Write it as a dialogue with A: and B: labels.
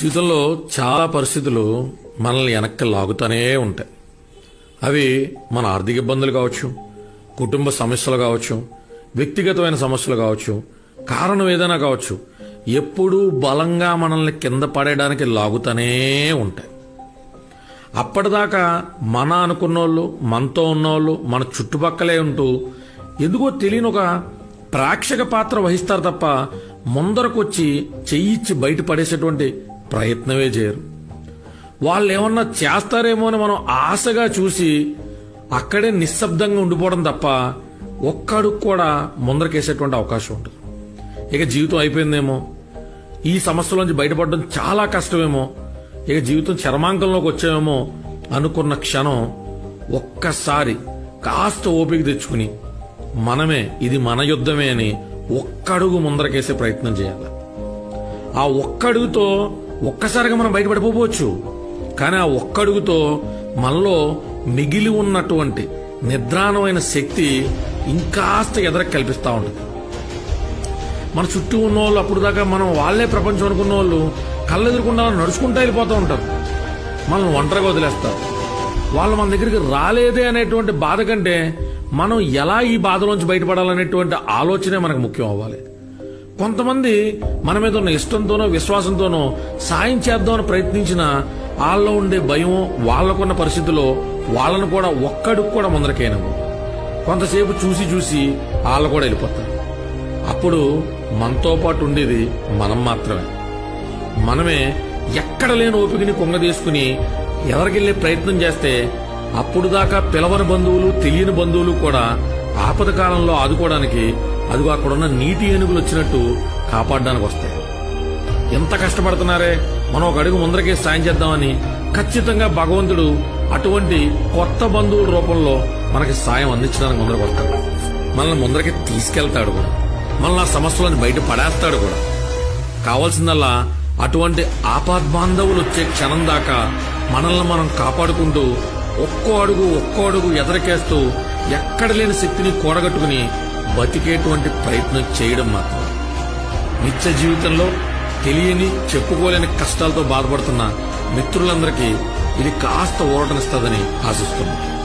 A: జీవితంలో చాలా పరిస్థితులు మనల్ని వెనక్కి లాగుతూనే ఉంటాయి. అవి మన ఆర్థిక ఇబ్బందులు కావచ్చు కుటుంబ సమస్యలు కావచ్చు వ్యక్తిగతమైన సమస్యలు కావచ్చు కారణం ఏదైనా కావచ్చు ఎప్పుడూ బలంగా మనల్ని కింద పడేయడానికి లాగుతూనే ఉంటాయి. అప్పటిదాకా మన అనుకున్నోళ్ళు మనతో ఉన్నోళ్ళు మన చుట్టుపక్కలే ఉంటూ ఎందుకో తెలియని ఒక ప్రేక్షక పాత్ర వహిస్తారు తప్ప ముందరకొచ్చి చెయ్యిచ్చి బయట పడేసేటువంటి ప్రయత్నమే చేయరు. వాళ్ళు ఏమన్నా చేస్తారేమో అని మనం ఆశగా చూసి అక్కడే నిశ్శబ్దంగా ఉండిపోవడం తప్ప ఒక్కడుగు కూడా ముందరకేసేటువంటి అవకాశం ఉంటుంది ఇక జీవితం అయిపోయిందేమో. ఈ సమస్యలోంచి బయటపడడం చాలా కష్టమేమో. ఇక జీవితం చర్మాంకంలోకి వచ్చామేమో అనుకున్న క్షణం ఒక్కసారి కాస్త ఓపిక తెచ్చుకుని మనమే ఇది మన యుద్ధమే అని ఒక్కడుగు ముందరకేసే ప్రయత్నం చేయాలి. ఆ ఒక్కడుగుతో ఒక్కసారిగా మనం బయటపడిపోవచ్చు. కానీ ఆ ఒక్కడుగుతో మనలో మిగిలి ఉన్నటువంటి నిద్రాణమైన శక్తి ఇంకాస్త ఎదరకు కల్పిస్తూ ఉంటుంది. మన చుట్టూ ఉన్న వాళ్ళు అప్పుడు దాకా మనం వాళ్ళే ప్రపంచం అనుకున్న వాళ్ళు కళ్ళు ఎదురుకుండా నడుచుకుంటూ వెళ్ళిపోతూ ఉంటారు. మనల్ని ఒంటరిగా వదిలేస్తారు. వాళ్ళు మన దగ్గరికి రాలేదే అనేటువంటి బాధ కంటే మనం ఎలా ఈ బాధలోంచి బయటపడాలనేటువంటి ఆలోచనే మనకు ముఖ్యం అవ్వాలి. కొంతమంది మన మీద ఉన్న ఇష్టంతోనో విశ్వాసంతోనో సాయం చేద్దామని ప్రయత్నించిన వాళ్ళలో ఉండే భయం వాళ్ళకున్న పరిస్థితిలో వాళ్ళను కూడా ఒక్కడికి కూడా ముందరకేనవు కొంతసేపు చూసి చూసి వాళ్ళు కూడా వెళ్ళిపోతారు. అప్పుడు మనతో పాటు ఉండేది మనం మాత్రమే. మనమే ఎక్కడ లేని ఓపికని కొంగదీసుకుని ఎవరికెళ్ళే ప్రయత్నం చేస్తే అప్పుడు దాకా పిలవని బంధువులు తెలియని బంధువులు కూడా ఆపద కాలంలో ఆదుకోవడానికి అదిగో అక్కడున్న నీటి ఏనుగులు వచ్చినట్టు కాపాడడానికి వస్తాయి ఎంత కష్టపడుతున్నారే? మనం ఒక అడుగు ముందరకే సాయం చేద్దామని ఖచ్చితంగా భగవంతుడు అటువంటి కొత్త బంధువుల రూపంలో మనకి సాయం అందించడానికి ముందరకు వస్తాడు. మనల్ని ముందరకి తీసుకెళ్తాడు కూడా. మనల్ని ఆ సమస్యలను బయట పడేస్తాడు కూడా. కావాల్సిందల్లా అటువంటి ఆపాద్బాంధవులు వచ్చే క్షణం దాకా మనల్ని మనం కాపాడుకుంటూ ఒక్కో అడుగు ఒక్కో అడుగు ఎదరకేస్తూ ఎక్కడ లేని శక్తిని కూడగట్టుకుని బతికేటువంటి ప్రయత్నం చేయడం మాత్రం. నిత్య జీవితంలో తెలియని చెప్పుకోలేని కష్టాలతో బాధపడుతున్న మిత్రులందరికీ ఇది కాస్త ఊరటనిస్తుందని ఆశిస్తున్నాను.